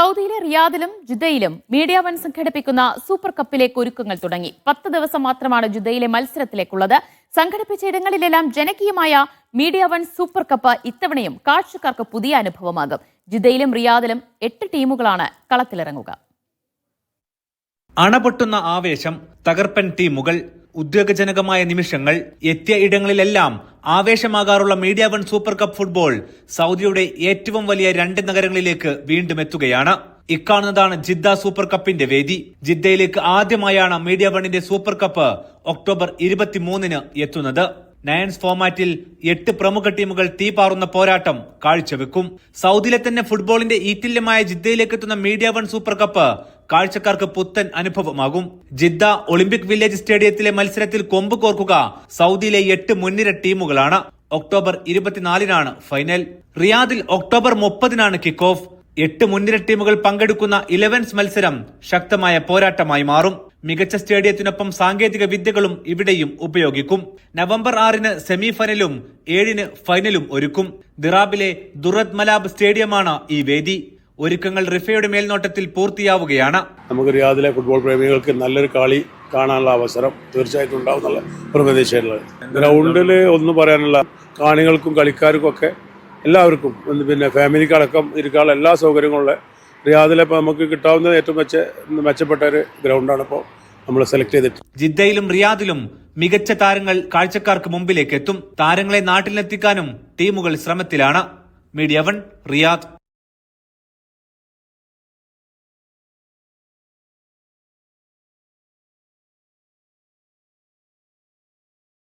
സൗദിയിലെ റിയാദിലും ജുദയിലും മീഡിയ വൺ സംഘടിപ്പിക്കുന്ന സൂപ്പർ കപ്പിലേക്ക് ഒരുക്കങ്ങൾ തുടങ്ങി. പത്ത് ദിവസം മാത്രമാണ് ജുദയിലെ മത്സരത്തിലേക്കുള്ളത്. സംഘടിപ്പിച്ച ഇടങ്ങളിലെല്ലാം ജനകീയമായ മീഡിയ വൺ സൂപ്പർ കപ്പ് ഇത്തവണയും കാഴ്ചക്കാർക്ക് പുതിയ അനുഭവമാകും. ജുദയിലും റിയാദിലും എട്ട് ടീമുകളാണ് കളത്തിലിറങ്ങുക. അണപൊട്ടുന്ന ആവേശം തകർപ്പൻ ടീമുകൾ ഉദ്വേഗജനകമായ നിമിഷങ്ങൾ എത്തിയ ഇടങ്ങളിലെല്ലാം ആവേശമാകാറുള്ള media one super cup football സൗദിയുടെ ഏറ്റവും വലിയ രണ്ട് നഗരങ്ങളിലേക്ക് വീണ്ടും എത്തുകയാണ്. ഇക്കാണുന്നതാണ് ജിദ്ദ സൂപ്പർ കപ്പിന്റെ വേദി. ജിദ്ദയിലേക്ക് ആദ്യമായാണ് മീഡിയ വണ്ണിന്റെ സൂപ്പർ കപ്പ് ഒക്ടോബർ ഇരുപത്തിമൂന്നിന് എത്തുന്നത്. നയൻസ് ഫോമാറ്റിൽ എട്ട് പ്രമുഖ ടീമുകൾ തീപാറുന്ന പോരാട്ടം കാഴ്ചവെക്കും. സൗദിയിലെ തന്നെ ഫുട്ബോളിന്റെ ഈറ്റില്യമായ ജിദ്ദയിലേക്ക് എത്തുന്ന മീഡിയ വൺ സൂപ്പർ കപ്പ് കാഴ്ചക്കാർക്ക് പുത്തൻ അനുഭവമാകും. ജിദ്ദ ഒളിമ്പിക് വില്ലേജ് സ്റ്റേഡിയത്തിലെ മത്സരത്തിൽ കൊമ്പ് കോർക്കുക സൗദിയിലെ എട്ട് മുൻനിര ടീമുകളാണ്. ഒക്ടോബർ ഇരുപത്തിനാലിനാണ് ഫൈനൽ. റിയാദിൽ ഒക്ടോബർ മുപ്പതിനാണ് കിക്ക് ഓഫ് എട്ട് മുൻനിര ടീമുകൾ പങ്കെടുക്കുന്ന ഇലവൻസ് മത്സരം ശക്തമായ പോരാട്ടമായി മാറും. മികച്ച സ്റ്റേഡിയത്തിനൊപ്പം സാങ്കേതിക വിദ്യകളും ഇവിടെയും ഉപയോഗിക്കും. നവംബർ ആറിന് സെമി ഫൈനലും ഏഴിന് ഫൈനലും ഒരുക്കും. ദിറാബിലെ ദുറത് മലാബ് സ്റ്റേഡിയമാണ് ഈ വേദി. ഒരുക്കങ്ങൾ റിഫയുടെ മേൽനോട്ടത്തിൽ പൂർത്തിയാവുകയാണ്. നമുക്ക് റിയാദിലെ ഫുട്ബോൾ പ്രേമികൾക്ക് നല്ലൊരു കളി കാണാനുള്ള അവസരം തീർച്ചയായിട്ടും ഉണ്ടാവും എന്നുള്ള പ്രതീക്ഷയുള്ളത് ഗ്രൗണ്ടിൽ ഒന്നും പറയാനുള്ള കാണികൾക്കും കളിക്കാർക്കും ഒക്കെ എല്ലാവർക്കും പിന്നെ ഫാമിലിക്കടക്കം ഇരിക്കാനുള്ള എല്ലാ സൗകര്യങ്ങളുള്ള റിയാദിലെ ഇപ്പോൾ നമുക്ക് കിട്ടാവുന്ന ഏറ്റവും മെച്ച മെച്ചപ്പെട്ട ഒരു ഗ്രൗണ്ടാണ് ഇപ്പോൾ നമ്മൾ സെലക്ട് ചെയ്തിട്ട്. ജിദ്ദയിലും റിയാദിലും മികച്ച താരങ്ങൾ കാഴ്ചക്കാർക്ക് മുമ്പിലേക്ക് എത്തും. താരങ്ങളെ നാട്ടിലെത്തിക്കാനും ടീമുകൾ ശ്രമത്തിലാണ്. Media one Riyadh.